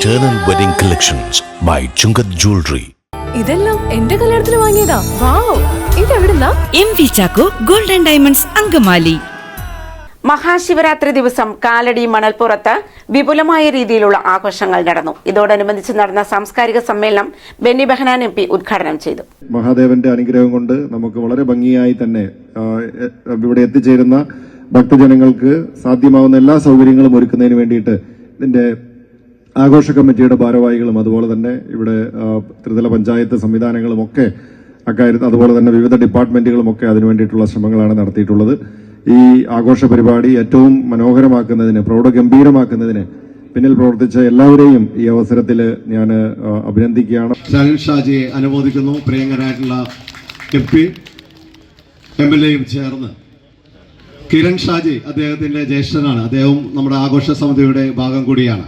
Eternal Wedding Collections by Chungath Jewelry. ഇതെല്ലാം എന്റെ കല്യാണത്തിന് വാങ്ങിയതാ. Wow ഇതെവിടുന്നാ? M V Chacko golden diamonds Angamaly. Mahashivratri ദിവസം കാലടി മണൽപ്പുറത്ത് വിപുലമായ രീതിയിലുള്ള ആഘോഷങ്ങൾ നടന്നു. ഇതോടനുബന്ധിച്ച് നടന്ന സാംസ്കാരിക സമ്മേളനം ബെന്നി ബെഹനാൻ എം പി ഉദ്ഘാടനം ചെയ്തു. മഹാദേവന്റെ അനുഗ്രഹം കൊണ്ട് നമുക്ക് വളരെ ഭംഗിയായി തന്നെ ഇവിടെ എത്തിച്ചേരുന്ന ഭക്തജനങ്ങൾക്ക് സാധ്യമാവുന്ന എല്ലാ സൗകര്യങ്ങളും ഒരുക്കുന്നതിന് വേണ്ടിയിട്ട് ഇതിന്റെ ആഘോഷ കമ്മിറ്റിയുടെ ഭാരവാഹികളും അതുപോലെ തന്നെ ഇവിടെ ത്രിതല പഞ്ചായത്ത് സംവിധാനങ്ങളും ഒക്കെ അക്കാര്യത്തിൽ അതുപോലെ തന്നെ വിവിധ ഡിപ്പാർട്ട്മെന്റുകളും ഒക്കെ അതിനു വേണ്ടിയിട്ടുള്ള ശ്രമങ്ങളാണ് നടത്തിയിട്ടുള്ളത്. ഈ ആഘോഷ പരിപാടി ഏറ്റവും മനോഹരമാക്കുന്നതിന് പ്രൗഢഗംഭീരമാക്കുന്നതിന് പിന്നിൽ പ്രവർത്തിച്ച എല്ലാവരെയും ഈ അവസരത്തിൽ ഞാൻ അഭിനന്ദിക്കുകയാണ്. സരൺ ഷാജിയെ അനുമോദിക്കുന്നു. പ്രിയങ്കരായിട്ടുള്ള എം പി എം എൽ എയും ചേർന്ന്. കിരൺ ഷാജി അദ്ദേഹത്തിന്റെ ജ്യേഷ്ഠനാണ്. അദ്ദേഹം നമ്മുടെ ആഘോഷ സമിതിയുടെ ഭാഗം കൂടിയാണ്.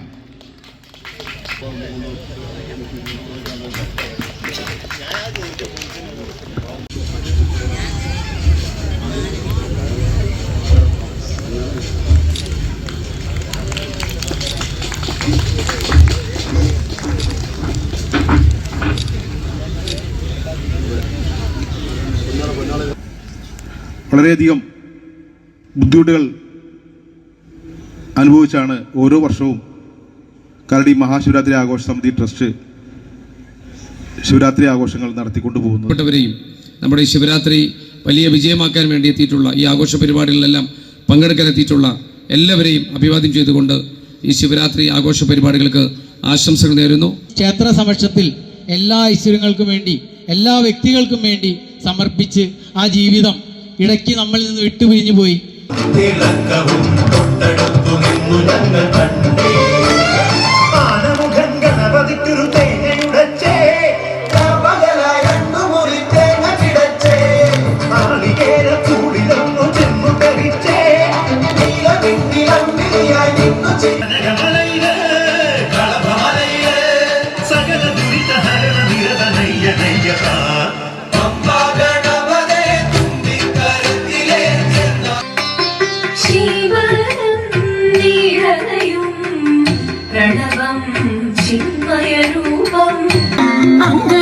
വളരെയധികം ബുദ്ധിമുട്ടുകൾ അനുഭവിച്ചാണ് ഓരോ വർഷവും കരടി മഹാശിവരാത്രി ആഘോഷ സമിതി ട്രസ്റ്റ് ശിവരാത്രി ആഘോഷങ്ങൾ നടത്തിക്കൊണ്ടു പോകുന്നവരെയും നമ്മുടെ ഈ ശിവരാത്രി വലിയ വിജയമാക്കാൻ വേണ്ടി എത്തിയിട്ടുള്ള ഈ ആഘോഷ പരിപാടികളിലെല്ലാം പങ്കെടുക്കാൻ എത്തിയിട്ടുള്ള എല്ലാവരെയും അഭിവാദ്യം ചെയ്തുകൊണ്ട് ഈ ശിവരാത്രി ആഘോഷ പരിപാടികൾക്ക് ആശംസകൾ നേരുന്നു. ക്ഷേത്ര സമക്ഷത്തിൽ എല്ലാ ഐശ്വര്യങ്ങൾക്കും വേണ്ടി എല്ലാ വ്യക്തികൾക്കും വേണ്ടി സമർപ്പിച്ച് ആ ജീവിതം ഇടയ്ക്ക് നമ്മളിൽ നിന്ന് വിട്ടുപിരിഞ്ഞു പോയി. ആനമുഖൻ പ്രണവം ചിന്മയരൂപം അങ്കനമാരെ